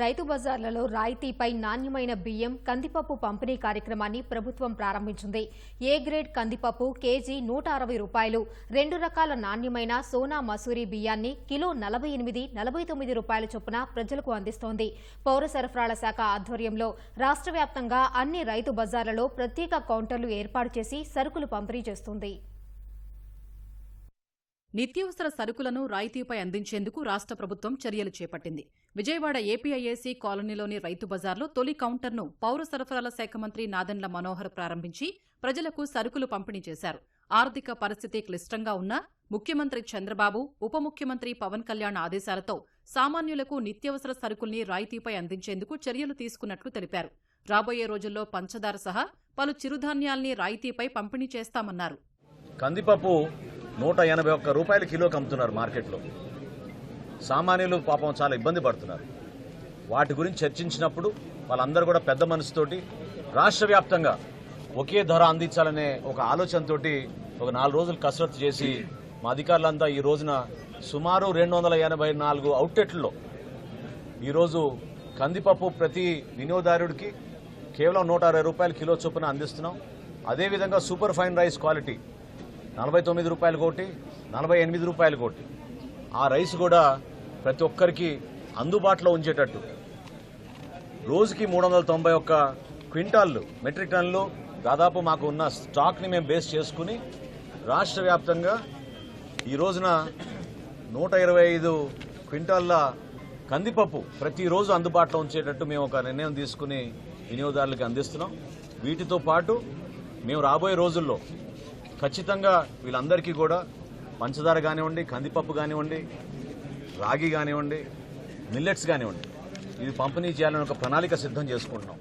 రైతు బజార్లలో రాయితీపై నాణ్యమైన బియ్యం కందిపప్పు పంపిణీ కార్యక్రమాన్ని ప్రభుత్వం ప్రారంభించింది. ఏ గ్రేడ్ కందిపప్పు కేజీ నూట అరవై రూపాయలు రెండు రకాల నాణ్యమైన సోనా మసూరి బియ్యాన్ని కిలో నలభై ఎనిమిది నలభై తొమ్మిది రూపాయల చొప్పున ప్రజలకు అందిస్తోంది. పౌర సరఫరాల శాఖ ఆధ్వర్యంలో రాష్ట్ర వ్యాప్తంగా అన్ని రైతు బజార్లలో ప్రత్యేక కౌంటర్లు ఏర్పాటు చేసి సరుకులు పంపిణీ చేస్తుంది. నిత్యావసర సరుకులను రాయితీపై అందించేందుకు రాష్ట్ర ప్రభుత్వం చర్యలు చేపట్టింది. విజయవాడ ఏపీఐఏసీ కాలనీలోని రైతు బజార్లో తొలి కౌంటర్ను పౌర సరఫరాల శాఖ మంత్రి నాదెండ్ల మనోహర్ ప్రారంభించి ప్రజలకు సరుకులు పంపిణీ చేశారు. ఆర్థిక పరిస్థితి క్లిష్టంగా ఉన్నా ముఖ్యమంత్రి చంద్రబాబు ఉప ముఖ్యమంత్రి పవన్ కళ్యాణ్ ఆదేశాలతో సామాన్యులకు నిత్యావసర సరుకుల్ని రాయితీపై అందించేందుకు చర్యలు తీసుకున్నట్లు తెలిపారు. రాబోయే రోజుల్లో పంచదార సహా పలు చిరుధాన్యాల్ని రాయితీపై పంపిణీ చేస్తామన్నారు. కందిపప్పు నూట ఎనభై ఒక్క రూపాయల కిలోకి అమ్ముతున్నారు మార్కెట్లో. సామాన్యులు పాపం చాలా ఇబ్బంది పడుతున్నారు. వాటి గురించి చర్చించినప్పుడు వాళ్ళందరూ కూడా పెద్ద మనసుతోటి రాష్ట్ర వ్యాప్తంగా ఒకే ధర అందించాలనే ఒక ఆలోచనతోటి ఒక నాలుగు రోజులు కసరత్తు చేసి మా అధికారులంతా ఈ రోజున సుమారు రెండు వందల ఎనభై నాలుగు అవుట్లెట్లలో ఈరోజు కందిపప్పు ప్రతి వినియోగదారుడికి కేవలం నూట అరవై రూపాయల కిలో చొప్పున అందిస్తున్నాం. అదేవిధంగా సూపర్ ఫైన్ రైస్ క్వాలిటీ నలభై తొమ్మిది రూపాయలు కోటి నలభై ఎనిమిది రూపాయలు కోటి. ఆ రైస్ కూడా ప్రతి ఒక్కరికి అందుబాటులో ఉంచేటట్టు. రోజుకి మూడు వందల తొంభై ఒక్క క్వింటాళ్ళు మెట్రిక్ టన్నులు దాదాపు మాకు ఉన్న స్టాక్ని మేము బేస్ చేసుకుని రాష్ట్ర వ్యాప్తంగా ఈ రోజున నూట ఇరవై ఐదు క్వింటాళ్ళ కందిపప్పు ప్రతిరోజు అందుబాటులో ఉంచేటట్టు మేము ఒక నిర్ణయం తీసుకుని వినియోగదారులకు అందిస్తున్నాం. వీటితో పాటు మేము రాబోయే రోజుల్లో ఖచ్చితంగా వీళ్ళందరికీ కూడా పంచదార కానివ్వండి కందిపప్పు కానివ్వండి రాగి కానివ్వండి మిల్లెట్స్ కానివ్వండి. ఇది పంపిణీ చేయాలని ఒక ప్రణాళిక సిద్ధం చేసుకుంటున్నాం.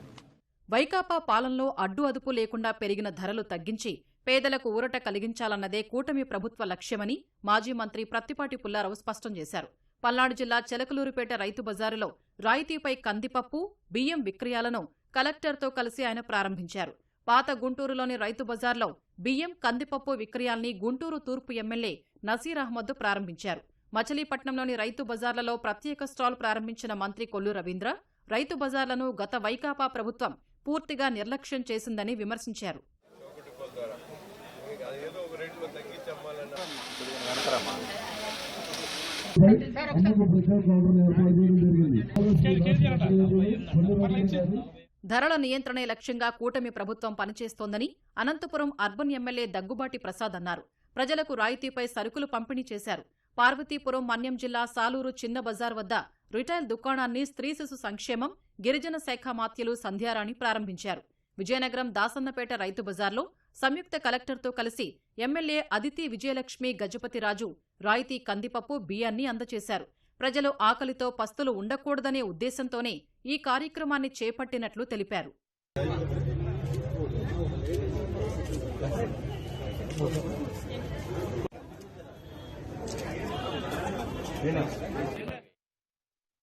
వైకాపా పాలనలో అడ్డు అదుపు లేకుండా పెరిగిన ధరలు తగ్గించి పేదలకు ఊరట కలిగించాలన్నదే కూటమి ప్రభుత్వ లక్ష్యమని మాజీ మంత్రి ప్రత్తిపాటి పుల్లారావు స్పష్టం చేశారు. పల్నాడు జిల్లా చెలకలూరుపేట రైతు బజారులో రాయితీపై కందిపప్పు బియ్యం విక్రయాలను కలెక్టర్తో కలిసి ఆయన ప్రారంభించారు. పాత గుంటూరులోని రైతు బజార్లో బియ్యం కందిపప్పు విక్రయాల్ని గుంటూరు తూర్పు ఎమ్మెల్యే నసీర్ అహ్మద్ ప్రారంభించారు. మచిలీపట్నంలోని రైతు బజార్లలో ప్రత్యేక స్టాల్ ప్రారంభించిన మంత్రి కొల్లు రవీంద్ర రైతు బజార్లను గత వైకాపా ప్రభుత్వం పూర్తిగా నిర్లక్ష్యం చేసిందని విమర్శించారు. జరిగింది. ధరల నియంత్రణే లక్ష్యంగా కూటమి ప్రభుత్వం పనిచేస్తోందని అనంతపురం అర్బన్ ఎమ్మెల్యే దగ్గుబాటి ప్రసాద్ అన్నారు. ప్రజలకు రాయితీపై సరుకులు పంపిణీ చేశారు. పార్వతీపురం మన్యం జిల్లా సాలూరు చిన్న బజార్ వద్ద రిటైల్ దుకాణాన్ని స్త్రీ శిశు సంక్షేమం గిరిజన శాఖ మాత్యులు సంధ్యారాణి ప్రారంభించారు. విజయనగరం దాసన్నపేట రైతు బజార్లో సంయుక్త కలెక్టర్తో కలిసి ఎమ్మెల్యే అదితి విజయలక్ష్మి గజపతిరాజు రాయితీ కందిపప్పు బియ్యాన్ని అందజేశారు ప్రజలు ఆకలితో పస్తులు ఉండకూడదనే ఉద్దేశంతోనే ఈ కార్యక్రమాన్ని చేపట్టినట్లు తెలిపారు.